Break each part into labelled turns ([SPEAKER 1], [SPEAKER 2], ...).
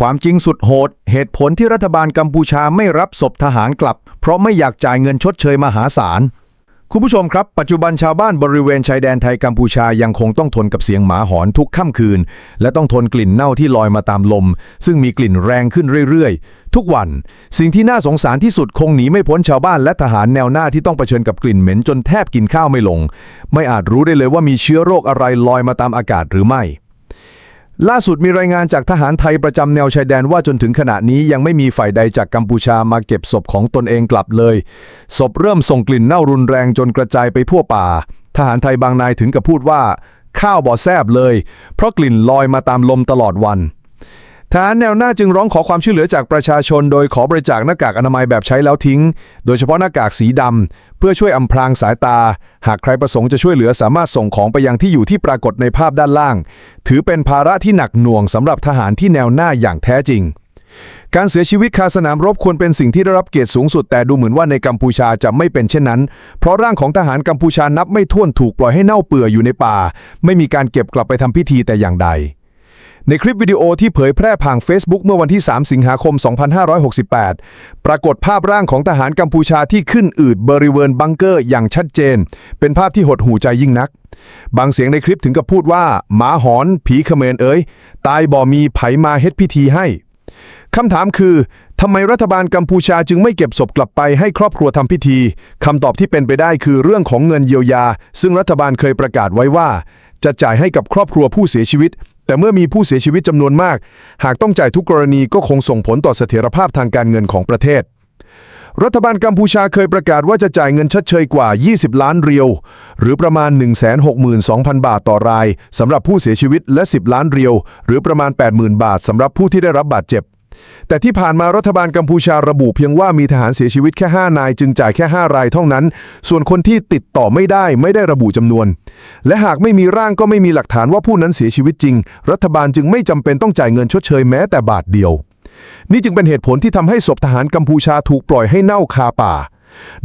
[SPEAKER 1] ความจริงสุดโหด เหตุผลที่รัฐบาลกัมพูชาไม่รับศพทหารกลับ เพราะไม่อยากจ่ายเงินชดเชยมหาศาล คุณผู้ชมครับ ปัจจุบันชาวบ้านบริเวณชายแดนไทยกัมพูชายังคงต้องทนกับเสียงหมาหอนทุกค่ำคืน และต้องทนกลิ่นเน่าที่ลอยมาตามลม ซึ่งมีกลิ่นแรงขึ้นเรื่อยๆ ทุกวัน สิ่งที่น่าสงสารที่สุดคงหนีไม่พ้นชาวบ้านและทหารแนวหน้าที่ต้องเผชิญกับกลิ่นเหม็นจนแทบกินข้าวไม่ลง ไม่อาจรู้ได้เลยว่ามีเชื้อโรคอะไรลอยมาตามอากาศหรือไม่ ล่าสุดมีรายงานจากทหารไทยประจำแนวชายแดนว่าจนถึงขณะนี้ยังไม่มีฝ่ายใดจากกัมพูชามาเก็บศพของตนเองกลับเลย ศพเริ่มส่งกลิ่นเน่ารุนแรงจนกระจายไปทั่วป่า ทหารไทยบางนายถึงกับพูดว่า ข้าวบ่อแซบเลย เพราะกลิ่นลอยมาตามลมตลอดวันทหารแนวหน้าจึงร้องขอความช่วยเหลือจากประชาชน โดยขอบริจาคหน้ากากอนามัยแบบใช้แล้วทิ้ง โดยเฉพาะหน้ากากสีดำ เพื่อช่วยอำพรางสายตา หากใครประสงค์จะช่วยเหลือสามารถส่งของไปยังที่อยู่ที่ปรากฏในภาพด้านล่าง ถือเป็นภาระที่หนักหน่วงสำหรับทหารที่แนวหน้าอย่างแท้จริง การเสียชีวิตคาสนามรบควรเป็นสิ่งที่ได้รับเกียรติสูงสุด แต่ดูเหมือนว่าในกัมพูชาจะไม่เป็นเช่นนั้น เพราะร่างของทหารกัมพูชานับไม่ถ้วนถูกปล่อยให้เน่าเปื่อยอยู่ในป่า ไม่มีการเก็บกลับไปทำพิธีแต่อย่างใด ในคลิปวิดีโอที่เผยแพร่ผ่าน Facebook เมื่อวันที่ 3 สิงหาคม 2568 ปรากฏภาพร่างของทหารกัมพูชาที่ขึ้นอืดบริเวณบังเกอร์อย่างชัดเจน เป็นภาพที่หดหูใจยิ่งนัก บางเสียงในคลิปถึงกับพูดว่า หมาหอน ผีเขมรเอ๋ยตายบ่มีไผมาเฮ็ดพิธีให้คำถามคือทำไมรัฐบาลกัมพูชาจึงไม่เก็บศพกลับไปให้ครอบครัวทำพิธีคำตอบที่เป็นไปได้คือเรื่องของเงินเยียวยา ซึ่งรัฐบาลเคยประกาศไว้ว่า จะจ่ายให้กับครอบครัวผู้เสียชีวิต แต่เมื่อมีผู้เสียชีวิตจำนวนมาก หากต้องจ่ายทุกกรณีก็คงส่งผลต่อเสถียรภาพทางการเงินของประเทศ รัฐบาลกัมพูชาเคยประกาศว่าจะจ่ายเงินชดเชยกว่า 20 ล้านเรียว หรือประมาณ 162,000 บาทต่อรายสำหรับผู้เสียชีวิตและ 10 ล้านเรียว หรือประมาณ 80,000 บาทสำหรับผู้ที่ได้รับบาดเจ็บ แต่ที่ผ่านมารัฐบาลกัมพูชาระบุเพียงว่ามีทหารเสียชีวิตแค่ 5 นาย จึงจ่ายแค่ 5 รายเท่านั้น ส่วนคนที่ติดต่อไม่ได้ไม่ได้ระบุจำนวน และหากไม่มีร่างก็ไม่มีหลักฐานว่าผู้นั้นเสียชีวิตจริง รัฐบาลจึงไม่จำเป็นต้องจ่ายเงินชดเชยแม้แต่บาทเดียว นี่จึงเป็นเหตุผลที่ทำให้ศพทหารกัมพูชาถูกปล่อยให้เน่าคาป่า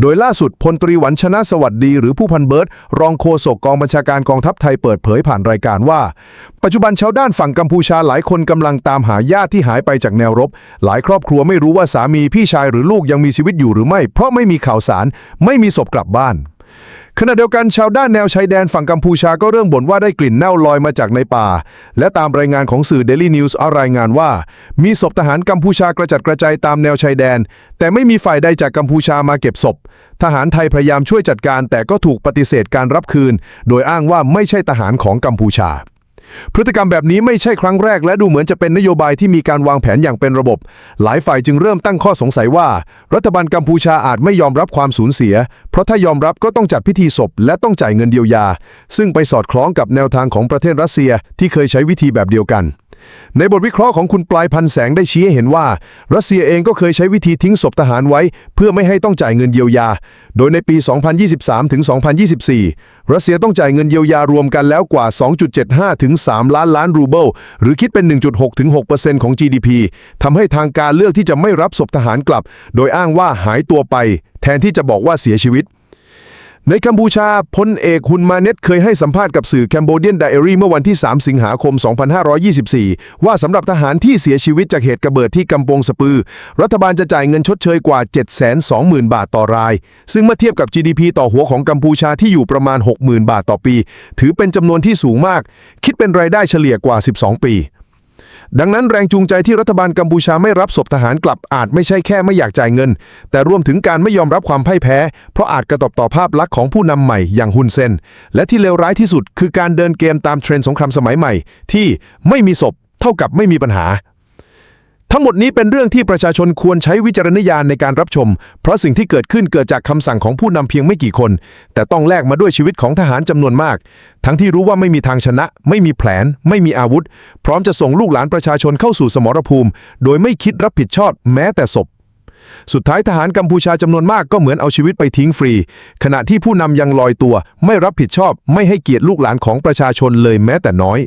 [SPEAKER 1] โดยล่าสุดพลตรีหวันชนะสวัสดีหรือผู้พันเบิร์ตรองโฆษกกองบัญชาการกองทัพไทยเปิดเผยผ่านรายการว่า ปัจจุบันชาวด้านฝั่งกัมพูชาหลายคนกำลังตามหาญาติที่หายไปจากแนวรบ หลายครอบครัวไม่รู้ว่าสามีพี่ชายหรือลูกยังมีชีวิตอยู่หรือไม่ เพราะไม่มีข่าวสาร ไม่มีศพกลับบ้าน ขณะเดียวกันชาวด้านแนวชายแดนฝั่งกัมพูชาก็เริ่มบ่นว่าได้กลิ่นเน่าลอยมาจากในป่า และตามรายงานของสื่อ Daily News เอารายงานว่า มีศพทหารกัมพูชากระจัดกระจายตามแนวชายแดน แต่ไม่มีฝ่ายใดจากกัมพูชามาเก็บศพ ทหารไทยพยายามช่วยจัดการ แต่ก็ถูกปฏิเสธการรับคืน โดยอ้างว่าไม่ใช่ทหารของกัมพูชา พฤติกรรมแบบนี้ไม่ใช่ครั้งแรก และดูเหมือนจะเป็นนโยบายที่มีการวางแผนอย่างเป็นระบบ หลายฝ่ายจึงเริ่มตั้งข้อสงสัยว่า รัฐบาลกัมพูชาอาจไม่ยอมรับความสูญเสีย เพราะถ้ายอมรับก็ต้องจัดพิธีศพ และต้องจ่ายเงินเดียวยา ซึ่งไปสอดคล้องกับแนวทางของประเทศรัสเซียที่เคยใช้วิธีแบบเดียวกัน ในบทวิเคราะห์ของคุณปลายพันแสงได้ชี้ให้เห็นว่า รัสเซียเองก็เคยใช้วิธีทิ้งศพทหารไว้ เพื่อไม่ให้ต้องจ่ายเงินเยียวยา โดยในปี 2023 ถึง 2024 รัสเซียต้องจ่ายเงินเยียวยารวมกันแล้วกว่า 2.75 ถึง 3 ล้านล้านรูเบิล หรือคิดเป็น 1.6 ถึง 6%ของ GDP ทำให้ทางการเลือกที่จะไม่รับศพทหารกลับ โดยอ้างว่าหายตัวไป แทนที่จะบอกว่าเสียชีวิต ในกัมพูชาพลเอกฮุนมาเน็ตเคยให้สัมภาษณ์กับสื่อแคนโบเดียนไดอารี่เมื่อวันที่ 3 สิงหาคม 2524 ว่าสำหรับทหารที่เสียชีวิตจากเหตุกระเบิดที่กำปงสปือ รัฐบาลจะจ่ายเงินชดเชยกว่า 720,000 บาทต่อราย ซึ่งเมื่อเทียบกับ GDP ต่อหัวของกัมพูชาที่อยู่ประมาณ 60,000 บาทต่อปี ถือเป็นจำนวนที่สูงมาก คิดเป็นรายได้เฉลี่ยกว่า 12 ปี ดังนั้นแรงจูงใจที่รัฐบาลกัมพูชาไม่รับศพทหารกลับอาจไม่ใช่แค่ไม่อยากจ่ายเงิน แต่รวมถึงการไม่ยอมรับความพ่ายแพ้ เพราะอาจกระตบต่อภาพลักษณ์ของผู้นำใหม่อย่างฮุนเซน และที่เลวร้ายที่สุดคือการเดินเกมตามเทรนด์สงครามสมัยใหม่ ที่ไม่มีศพเท่ากับไม่มีปัญหา ทั้งหมดนี้เป็นเรื่องที่ประชาชนควรใช้วิจารณญาณในการรับชม เพราะสิ่งที่เกิดขึ้นเกิดจากคำสั่งของผู้นำเพียงไม่กี่คน แต่ต้องแลกมาด้วยชีวิตของทหารจำนวนมาก ทั้งที่รู้ว่าไม่มีทางชนะ ไม่มีแผน ไม่มีอาวุธ พร้อมจะส่งลูกหลานประชาชนเข้าสู่สมรภูมิ โดยไม่คิดรับผิดชอบแม้แต่ศพสุดท้ายทหารกัมพูชาจำนวนมากก็เหมือนเอาชีวิตไปทิ้งฟรี ขณะที่ผู้นำยังลอยตัว ไม่รับผิดชอบ ไม่ให้เกียรติลูกหลานของประชาชนเลยแม้แต่น้อย